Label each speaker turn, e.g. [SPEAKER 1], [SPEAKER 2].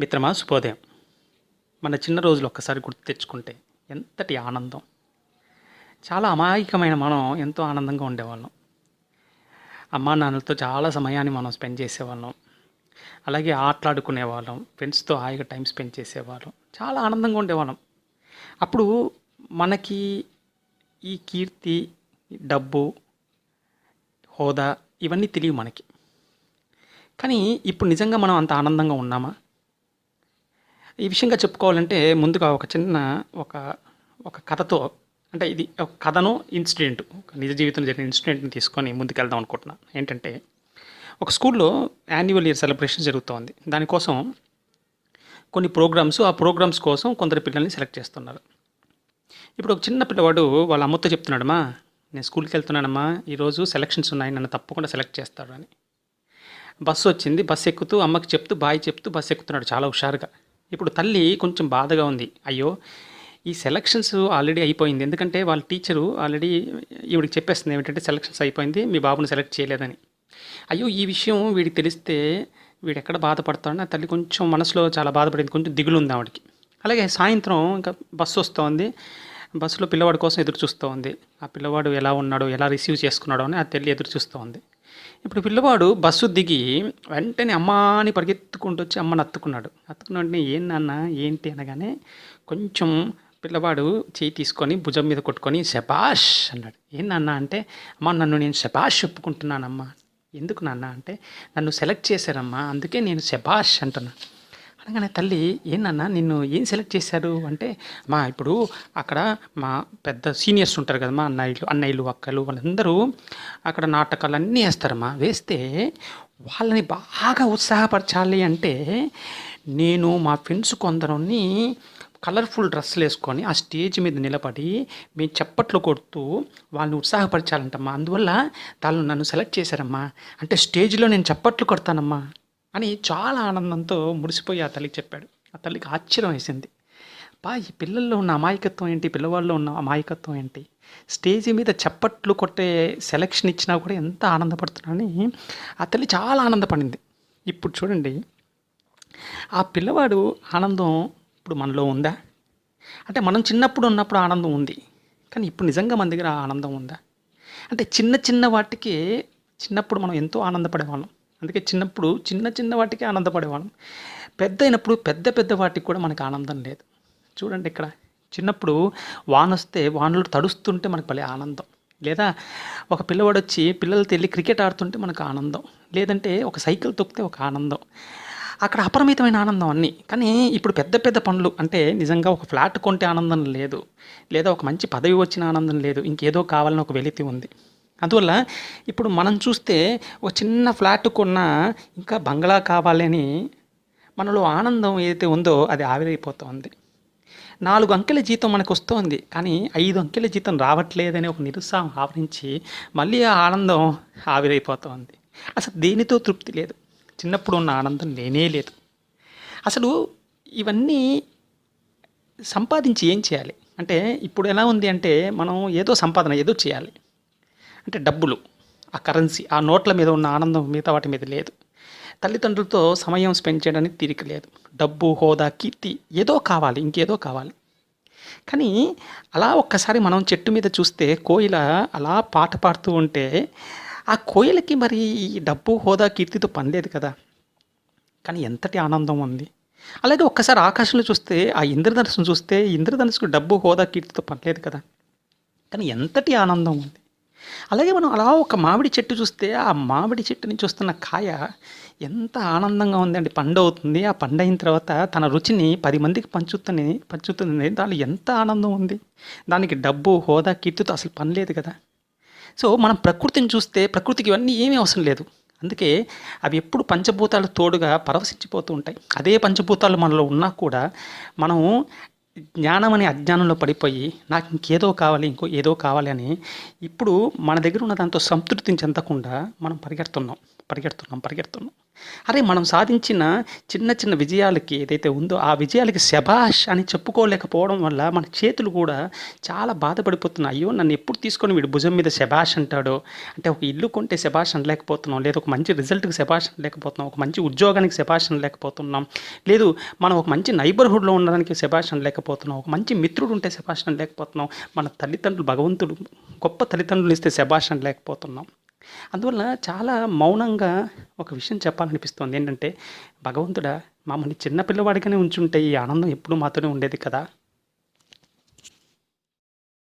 [SPEAKER 1] మిత్రమా శుభోదయం మన చిన్న రోజులు ఒక్కసారి గుర్తు తెచ్చుకుంటే ఎంతటి ఆనందం. చాలా అమాయకమైన మనం ఎంతో ఆనందంగా ఉండేవాళ్ళం. అమ్మా నాన్నలతో చాలా సమయాన్ని మనం స్పెండ్ చేసేవాళ్ళం. అలాగే ఆటలాడుకునేవాళ్ళం ఫ్రెండ్స్తో హాయిగా టైం స్పెండ్ చేసేవాళ్ళం. చాలా ఆనందంగా ఉండేవాళ్ళం. అప్పుడు మనకి ఈ కీర్తి డబ్బు హోదా ఇవన్నీ తెలియవు మనకి. కానీ ఇప్పుడు నిజంగా మనం అంత ఆనందంగా ఉన్నామా? ఈ విషయంగా చెప్పుకోవాలంటే ముందుగా ఒక చిన్న ఒక ఒక కథతో అంటే ఇది ఒక కథను ఇన్సిడెంట్ ఒక నిజ జీవితంలో జరిగిన ఇన్సిడెంట్ని తీసుకొని ముందుకెళ్దాం అనుకుంటున్నాను ఏంటంటే ఒక స్కూల్లో యాన్యువల్ ఇయర్ సెలబ్రేషన్ జరుగుతోంది. దానికోసం కొన్ని ప్రోగ్రామ్స్ ఆ ప్రోగ్రామ్స్ కోసం కొందరు పిల్లల్ని సెలెక్ట్ చేస్తున్నారు. ఇప్పుడు ఒక చిన్న పిల్లవాడు వాళ్ళ అమ్మతో చెప్తున్నాడమ్మా నేను స్కూల్కి వెళ్తున్నానమ్మా ఈరోజు సెలక్షన్స్ ఉన్నాయి నన్ను తప్పకుండా సెలెక్ట్ చేస్తాడు అని బస్సు వచ్చింది బస్సు ఎక్కుతూ అమ్మకి చెప్తూ బాయ్ చెప్తూ బస్సు ఎక్కుతున్నాడు చాలా హుషారుగా. ఇప్పుడు తల్లి కొంచెం బాధగా ఉంది. అయ్యో ఈ సెలక్షన్స్ ఆల్రెడీ అయిపోయింది. ఎందుకంటే వాళ్ళ టీచరు ఆల్రెడీ ఈవిడికి చెప్పేస్తుంది ఏమిటంటే సెలక్షన్స్ అయిపోయింది మీ బాబుని సెలెక్ట్ చేయలేదని. అయ్యో ఈ విషయం వీడికి తెలిస్తే వీడు ఎక్కడ బాధపడతాడని ఆ తల్లి కొంచెం మనసులో చాలా బాధపడింది. కొంచెం దిగులు ఉంది ఆవిడకి. అలాగే సాయంత్రం ఇంకా బస్సు వస్తోంది. బస్సులో పిల్లవాడి కోసం ఎదురు చూస్తూ ఉంది ఆ పిల్లవాడు ఎలా ఉన్నాడో ఎలా రిసీవ్ చేసుకున్నాడో అని ఆ తల్లి ఎదురు చూస్తూ ఉంది ఇప్పుడు పిల్లవాడు బస్సు దిగి వెంటనే అమ్మ అని పరిగెత్తుకుంటూ వచ్చి అమ్మని అత్తుకున్నాడు అత్తుకున్న వెంటనే ఏం నాన్న ఏంటి? అనగానే కొంచెం పిల్లవాడు చేయి తీసుకొని భుజం మీద కొట్టుకొని శబాష్ అన్నాడు. ఏం నాన్న అంటే అమ్మ నన్ను నేను శబాష్ ఒప్పుకుంటున్నానమ్మా. ఎందుకు నాన్న? అంటే నన్ను సెలెక్ట్ చేశారమ్మా అందుకే నేను శబాష్ అంటున్నాను అనగానే తల్లి ఏంటన్నా నిన్ను ఏం సెలెక్ట్ చేశారు? అంటే మా ఇప్పుడు అక్కడ మా పెద్ద సీనియర్స్ ఉంటారు కదా మా అన్నయ్యలు అన్నయ్యలు అక్కలు వాళ్ళందరూ అక్కడ నాటకాలు అన్నీ వేస్తారమ్మా వేస్తే వాళ్ళని బాగా ఉత్సాహపరచాలి అంటే నేను మా ఫ్రెండ్స్ కొందరిని కలర్ఫుల్ డ్రెస్సులు వేసుకొని ఆ స్టేజ్ మీద నిలబడి మేము చప్పట్లు కొడుతూ వాళ్ళని ఉత్సాహపరచాలంటమ్మా. అందువల్ల వాళ్ళు నన్ను సెలెక్ట్ చేశారమ్మా. అంటే స్టేజ్లో నేను చప్పట్లు కొడతానమ్మా. అని చాలా ఆనందంతో మురిసిపోయి ఆ తల్లికి చెప్పాడు. ఆ తల్లికి ఆశ్చర్యం వేసింది. బా ఈ పిల్లల్లో ఉన్న అమాయకత్వం ఏంటి? పిల్లవాళ్ళలో ఉన్న అమాయకత్వం ఏంటి? స్టేజ్ మీద చప్పట్లు కొట్టే సెలక్షన్ ఇచ్చినా కూడా ఎంత ఆనందపడుతున్నానని ఆ తల్లి చాలా ఆనందపడింది. ఇప్పుడు చూడండి ఆ పిల్లవాడు ఆనందం ఇప్పుడు మనలో ఉందా? అంటే మనం చిన్నప్పుడు ఉన్నప్పుడు ఆనందం ఉంది కానీ ఇప్పుడు నిజంగా మన దగ్గర ఆనందం ఉందా? అంటే చిన్న చిన్న వాటికి చిన్నప్పుడు మనం ఎంతో ఆనందపడేవాళ్ళం. అందుకే చిన్నప్పుడు చిన్న చిన్న వాటికి ఆనందపడేవాళ్ళం. పెద్ద అయినప్పుడు పెద్ద పెద్ద వాటికి కూడా మనకు ఆనందం లేదు. చూడండి ఇక్కడ. చిన్నప్పుడు వాన వస్తే వానలు తడుస్తుంటే మనకు భలే ఆనందం. లేదా ఒక పిల్లవాడు వచ్చి పిల్లలతో వెళ్ళి క్రికెట్ ఆడుతుంటే మనకు ఆనందం. లేదంటే ఒక సైకిల్ తొక్కితే ఒక ఆనందం. అక్కడ అపరిమితమైన ఆనందం అన్నీ. కానీ ఇప్పుడు పెద్ద పెద్ద పనులు అంటే నిజంగా ఒక ఫ్లాట్ కొంటే ఆనందం లేదు. లేదా ఒక మంచి పదవి వచ్చిన ఆనందం లేదు. ఇంకేదో కావాలని ఒక వెలితి ఉంది. అందువల్ల ఇప్పుడు మనం చూస్తే ఒక చిన్న ఫ్లాట్ కొన్న ఇంకా బంగ్లా కావాలని మనలో ఆనందం ఏదైతే ఉందో అది ఆవిరైపోతుంది. నాలుగు అంకెల జీతం మనకు వస్తుంది. కానీ ఐదు అంకెల జీతం రావట్లేదని ఒక నిరుత్సాహం ఆవరించి మళ్ళీ ఆ ఆనందం ఆవిరైపోతుంది. అసలు దేనితో తృప్తి లేదు. చిన్నప్పుడు ఉన్న ఆనందం లేనే లేదు. అసలు ఇవన్నీ సంపాదించి ఏం చేయాలి? అంటే ఇప్పుడు ఎలా ఉంది అంటే మనం ఏదో సంపాదన ఏదో చేయాలి. అంటే డబ్బులు ఆ కరెన్సీ ఆ నోట్ల మీద ఉన్న ఆనందం మిగతా వాటి మీద లేదు. తల్లిదండ్రులతో సమయం స్పెండ్ చేయడానికి తీరిక లేదు. డబ్బు హోదా కీర్తి ఏదో కావాలి ఇంకేదో కావాలి. కానీ అలా ఒక్కసారి మనం చెట్టు మీద చూస్తే కోయిల అలా పాట పాడుతూ ఉంటే ఆ కోయిలకి మరి ఈ డబ్బు హోదా కీర్తితో పని లేదు కదా. కానీ ఎంతటి ఆనందం ఉంది. అలాగే ఒక్కసారి ఆకాశంలో చూస్తే ఆ ఇంద్రధనుసును చూస్తే ఇంద్రధనుసుకు డబ్బు హోదా కీర్తితో పని లేదు కదా. కానీ ఎంతటి ఆనందం ఉంది. అలాగే మనం అలా ఒక మామిడి చెట్టు చూస్తే ఆ మామిడి చెట్టు నుంచి వస్తున్న కాయ ఎంత ఆనందంగా ఉందండి. పండు అవుతుంది. ఆ పండు అయిన తర్వాత తన రుచిని పది మందికి పంచుతుంది పంచుతుంది. దానిలో ఎంత ఆనందం ఉంది. దానికి డబ్బు హోదా కీర్తితో అసలు పని లేదు కదా. సో మనం ప్రకృతిని చూస్తే ప్రకృతికి ఇవన్నీ ఏమీ అవసరం లేదు. అందుకే అవి ఎప్పుడు పంచభూతాలు తోడుగా పరవశించిపోతూ ఉంటాయి. అదే పంచభూతాలు మనలో ఉన్నా కూడా మనం జ్ఞానం అనే అజ్ఞానంలో పడిపోయి నాకు ఇంకేదో కావాలి ఇంకో ఏదో కావాలి అని ఇప్పుడు మన దగ్గర ఉన్న దాంతో సంతృప్తిని చెందకుండా మనం పరిగెడుతున్నాం పరిగెడుతున్నాం పరిగెడుతున్నాం. అరే మనం సాధించిన చిన్న చిన్న విజయాలకి ఏదైతే ఉందో ఆ విజయాలకి శభాష్ అని చెప్పుకోలేకపోవడం వల్ల మన చేతులు కూడా చాలా బాధపడిపోతున్నాయి. అయ్యో నన్ను ఎప్పుడు తీసుకొని వీడు భుజం మీద శభాష్ అంటాడో? అంటే ఒక ఇల్లు కొంటే శభాష్ అనలేకపోతున్నాం. లేదా ఒక మంచి రిజల్ట్కి శభాష్ అనలేకపోతున్నాం. ఒక మంచి ఉద్యోగానికి శభాష్ అనలేకపోతున్నాం. లేదు మనం ఒక మంచి నైబర్హుడ్లో ఉండడానికి శభాష్ అనలేకపోతున్నాం. ఒక మంచి మిత్రుడు ఉంటే శభాష్ అనలేకపోతున్నాం. మన తల్లిదండ్రులు భగవంతుడు గొప్ప తల్లిదండ్రులు ఇస్తే శభాష్ అనలేకపోతున్నాం. అందువల్ల చాలా మౌనంగా ఒక విషయం చెప్పాలనిపిస్తుంది. ఏంటంటే భగవంతుడా మమ్మల్ని చిన్న పిల్లవాడిగానే ఉంచుంటే ఈ ఆనందం ఎప్పుడూ మాతోనే ఉండేది కదా?